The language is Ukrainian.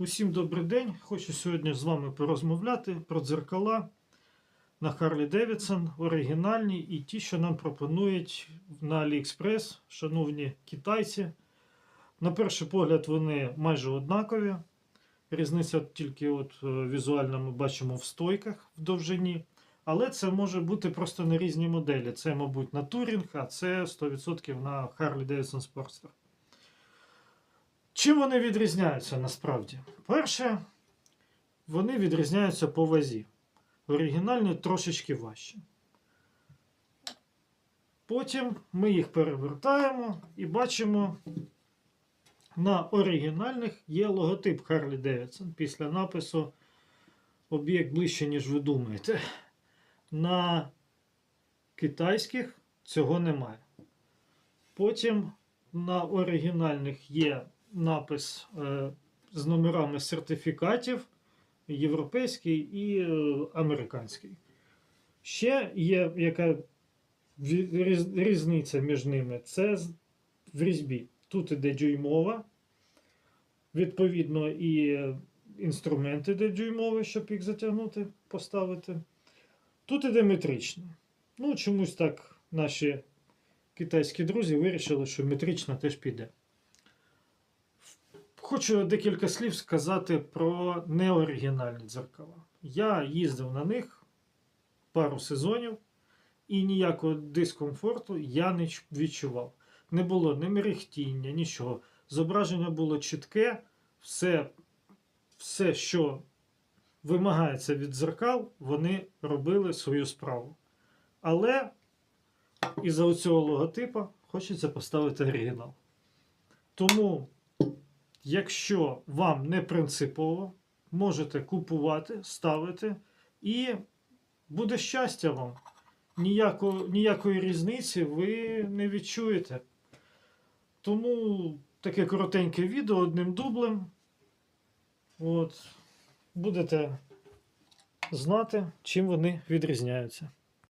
Усім добрий день. Хочу сьогодні з вами порозмовляти про дзеркала на Harley Davidson, оригінальні і ті, що нам пропонують на AliExpress, шановні китайці. На перший погляд, вони майже однакові. Різниця тільки от е, візуально ми бачимо в стойках в довжині. Але це може бути просто на різні моделі. Це, мабуть, на Touring, а це 100% на Harley Davidson Sportster. Чим вони відрізняються насправді? Перше, вони відрізняються по вазі. Оригінальні трошечки важчі. Потім ми їх перевертаємо і бачимо, на оригінальних є логотип Harley Davidson після напису Об'єкт ближче, ніж ви думаєте. На китайських цього немає. Потім на оригінальних є напис е, з номерами сертифікатів європейський і е, американський. Ще є яка різниця між ними. Це в різьбі. Тут іде дюймова, відповідно, і е, інструмент іде дюймовий, щоб їх затягнути, поставити. Тут іде метричний. Ну, чомусь так наші китайські друзі вирішили, що метрична теж піде. Хочу декілька слів сказати про неоригінальні дзеркала. Я їздив на них пару сезонів, і ніякого дискомфорту я не відчував. Не було ні мерехтіння, нічого. Зображення було чітке, все, все, що вимагається від дзеркал, вони робили свою справу. Але із-за цього логотипа хочеться поставити оригінал. Тому. Якщо вам не принципово, можете купувати, ставити, і буде щастя вам. Ніяко, ніякої різниці ви не відчуєте. Тому таке коротеньке відео одним дублем. От, будете знати, чим вони відрізняються.